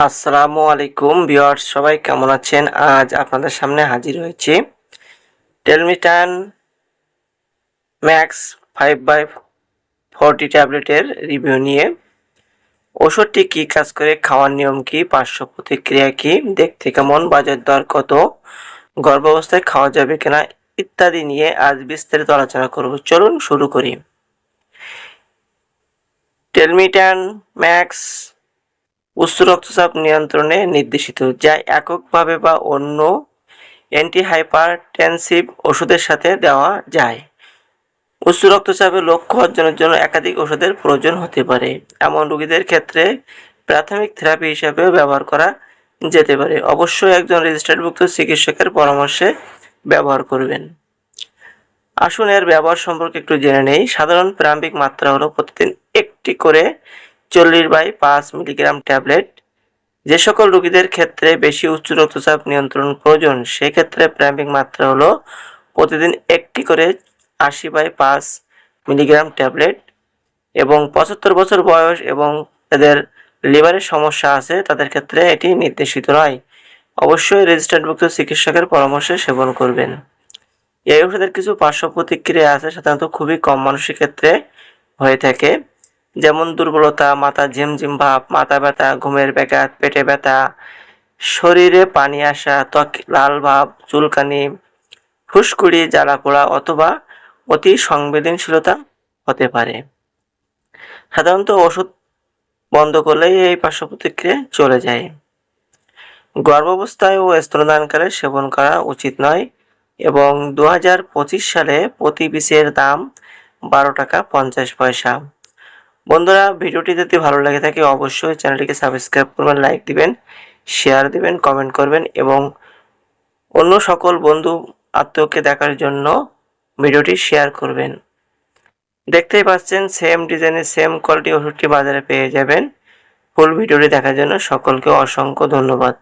আসসালামু আলাইকুম ভিউয়ার্স, সবাই কেমন আছেন? আজ আপনাদের সামনে হাজির হয়েছি টেলমিটান ম্যাক্স ফাইভ বাই ফোরটি ট্যাবলেটের রিভিউ নিয়ে। ওষুধটি কী কাজ করে, খাওয়ার নিয়ম কী, পার্শ্ব প্রতিক্রিয়া কী, দেখতে কেমন, বাজার দর কত, গর্ভাবস্থায় খাওয়া যাবে কিনা ইত্যাদি নিয়ে আজ বিস্তারিত আলোচনা করব। চলুন শুরু করি। টেলমিটান ম্যাক্স উচ্চ রক্তচাপ নিয়ন্ত্রণে নির্দেশিত, যা এককভাবে বা অন্য অ্যান্টিহাইপারটেনসিভ ওষুধের সাথে দেওয়া যায়। উচ্চ রক্তচাপের লক্ষ্য অর্জনের জন্য একাধিক ওষুধের প্রয়োজন হতে পারে। এমন রোগীদের ক্ষেত্রে প্রাথমিক থেরাপি হিসাবেও ব্যবহার করা যেতে পারে। অবশ্যই একজন রেজিস্টার্ডভুক্ত চিকিৎসকের পরামর্শে ব্যবহার করবেন। আসুন এর ব্যবহার সম্পর্কে একটু জেনে নেই। সাধারণ প্রারম্ভিক মাত্রা হলো প্রতিদিন একটি করে চল্লিশ বাই পাঁচ মিলিগ্রাম ট্যাবলেট। যে সকল রোগীদের ক্ষেত্রে বেশি উচ্চ রক্তচাপ নিয়ন্ত্রণ প্রয়োজন, সেক্ষেত্রে প্রারম্ভিক মাত্রা হলো প্রতিদিন একটি করে আশি বাই পাঁচ মিলিগ্রাম ট্যাবলেট এবং পঁচাত্তর বছর বয়স এবং তাদের লিভারের সমস্যা আছে, তাদের ক্ষেত্রে এটি নির্দেশিত নয়। অবশ্যই রেজিস্টার্ডভুক্ত চিকিৎসকের পরামর্শে সেবন করবেন। এই ওষুধের কিছু পার্শ্ব প্রতিক্রিয়া আছে, সাধারণত খুবই কম মানুষের ক্ষেত্রে হয়ে থাকে। যেমন দুর্বলতা, মাথা ঝিমঝিম ভাব, মাথা ব্যথা, ঘুমের ব্যাঘাত, পেটে ব্যথা, শরীরে পানি আসা, ত্বক লাল ভাব, চুলকানি, ফুসকুড়ি জ্বালা পোড়া অথবা অতি সংবেদনশীলতা হতে পারে। সাধারণত ওষুধ বন্ধ করলেই এই পার্শ্ব প্রতিক্রিয়া চলে যায়। গর্ভাবস্থায় ও স্তনদানকালে সেবন করা উচিত নয় এবং দু হাজার পঁচিশ সালে প্রতি পিসের দাম বারো টাকা পঞ্চাশ পয়সা। বন্ধুরা, ভিডিওটি যদি ভালো লাগে থাকে, অবশ্যই চ্যানেলটিকে সাবস্ক্রাইব করবেন লাইক দিবেন শেয়ার দিবেন কমেন্ট করবেন এবং অন্য সকল বন্ধু আত্মীয়কে দেখার জন্য ভিডিওটি শেয়ার করবেন। দেখতেই পাচ্ছেন সেম ডিজাইনের সেম কোয়ালিটি ওষুধটি বাজারে পেয়ে যাবেন। ফুল ভিডিওটি দেখার জন্য সকলকে অসংখ্য ধন্যবাদ।